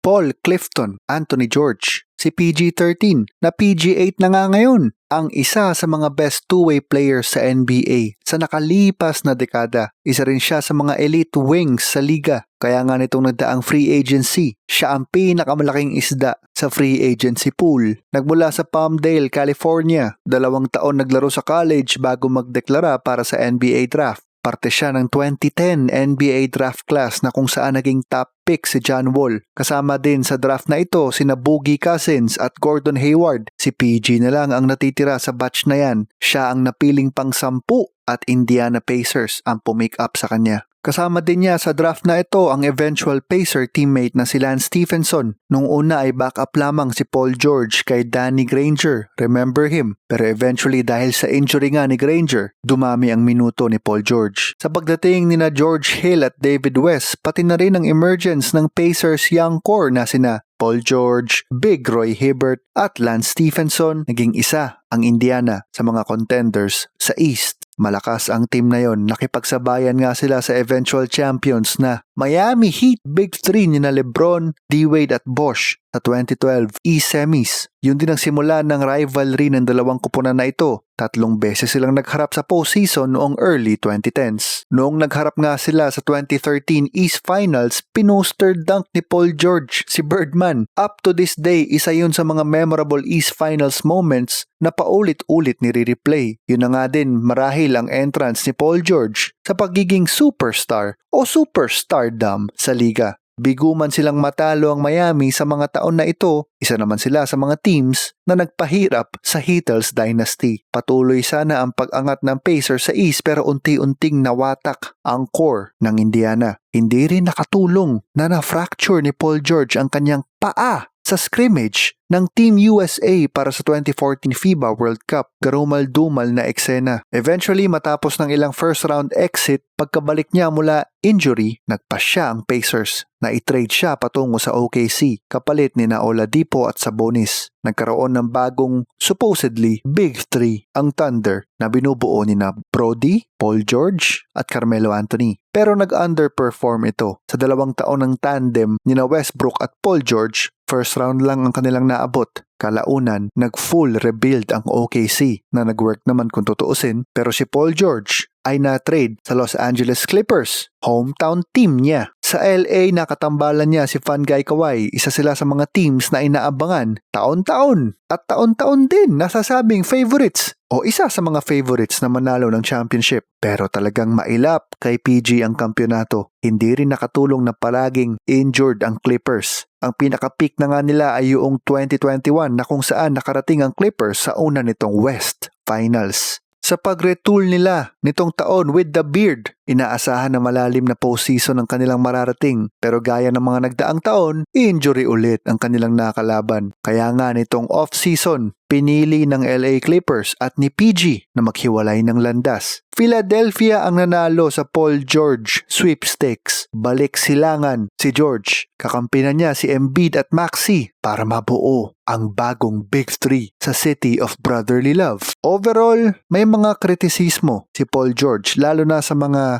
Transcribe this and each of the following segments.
Paul Clifton Anthony George, si PG-13 na PG-8 na nga ngayon, ang isa sa mga best two-way players sa NBA sa nakalipas na dekada. Isa rin siya sa mga elite wings sa liga. Kaya nga nitong nagdaang free agency, siya ang pinakamalaking isda sa free agency pool. Nagmula sa Palmdale, California, dalawang taon naglaro sa college bago magdeklara para sa NBA draft. Parte siya ng 2010 NBA draft class na kung saan naging top pick si John Wall. Kasama din sa draft na ito sina Boogie Cousins at Gordon Hayward. Si PG na lang ang natitira sa batch na yan. Siya ang napiling pang sampu at Indiana Pacers ang pumick up sa kanya. Kasama din niya sa draft na ito ang eventual Pacer teammate na si Lance Stephenson. Nung una ay backup lamang si Paul George kay Danny Granger, remember him? Pero eventually dahil sa injury nga ni Granger, dumami ang minuto ni Paul George. Sa pagdating ni na George Hill at David West, pati na rin ang emergence ng Pacers young core na sina Paul George, Big Roy Hibbert at Lance Stephenson, naging isa ang Indiana sa mga contenders sa East. Malakas ang team na yon. Nakipagsabayan nga sila sa eventual champions na Miami Heat Big 3 ni na Lebron, D-Wade at Bosch sa 2012 E-Semis. Yun din ang simula ng rivalry ng dalawang kupunan na ito. Tatlong beses silang nagharap sa postseason noong early 2010s. Noong nagharap nga sila sa 2013 East Finals, pinuster dunk ni Paul George si Birdman. Up to this day, isa yun sa mga memorable East Finals moments na paulit-ulit nire-replay. Yun na nga din marahil ang entrance ni Paul George sa pagiging superstar o superstardom sa liga. Bigo man silang matalo ang Miami sa mga taon na ito, isa naman sila sa mga teams na nagpahirap sa Heatles dynasty. Patuloy sana ang pag-angat ng Pacers sa East pero unti-unting nawatak ang core ng Indiana. Hindi rin nakatulong na na-fracture ni Paul George ang kanyang paa sa scrimmage ng Team USA para sa 2014 FIBA World Cup. Garumal-dumal na eksena. Eventually, matapos ng ilang first round exit, pagkabalik niya mula injury, nagpa siya ang Pacers na i-trade siya patungo sa OKC kapalit ni na Oladipo at Sabonis. Nagkaroon ng bagong supposedly Big Three ang Thunder na binubuo ni na Brody, Paul George at Carmelo Anthony. Pero nag-underperform ito. Sa dalawang taon ng tandem ni na Westbrook at Paul George, first round lang ang kanilang naabot. Kalaunan, nag-full rebuild ang OKC na nag-work naman kung tutuusin pero si Paul George ay na-trade sa Los Angeles Clippers, hometown team niya. Sa LA nakatambalan niya si Fangay Kawai, isa sila sa mga teams na inaabangan taon-taon at taon-taon din nasasabing favorites o isa sa mga favorites na manalo ng championship. Pero talagang mailap kay PG ang kampyonato. Hindi rin nakatulong na palaging injured ang Clippers. Ang pinaka-peak na nga nila ay yung 2021 na kung saan nakarating ang Clippers sa una nitong West Finals. Sa pag-retool nila nitong taon with the beard, inaasahan na malalim na postseason ang kanilang mararating pero gaya ng mga nagdaang taon, injury ulit ang kanilang nakalaban. Kaya nga nitong off-season, pinili ng LA Clippers at ni PG na maghiwalay ng landas. Philadelphia ang nanalo sa Paul George sweepstakes. Balik silangan si George. Kakampinan niya si Embiid at Maxi para mabuo ang bagong Big Three sa City of Brotherly Love. Overall, may mga kritisismo si Paul George lalo na sa mga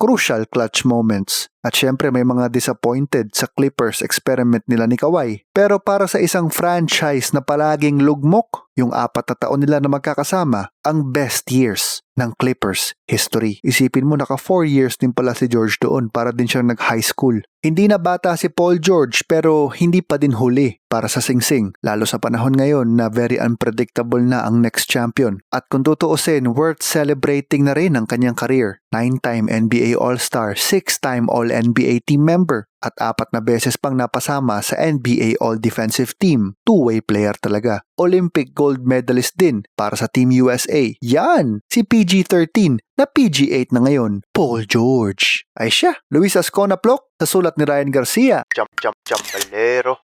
crucial clutch moments. At syempre may mga disappointed sa Clippers experiment nila ni Kawhi. Pero para sa isang franchise na palaging lugmok, yung apat na taon nila na magkakasama, ang best years ng Clippers history. Isipin mo naka 4 years din pala si George doon para din siyang nag-high school. Hindi na bata si Paul George pero hindi pa din huli para sa singsing lalo sa panahon ngayon na very unpredictable na ang next champion. At kung tutuusin, worth celebrating na rin ang kanyang career. 9-time NBA All-Star, 6-time All-NBA team member, at apat na beses pang napasama sa NBA All-Defensive Team. Two-way player talaga. Olympic gold medalist din para sa Team USA. Yan! Si PG-13 na PG-8 na ngayon, Paul George. Ay siya, Luis Ascona Plok, sa sulat ni Ryan Garcia. Jump, jump, jump, balero.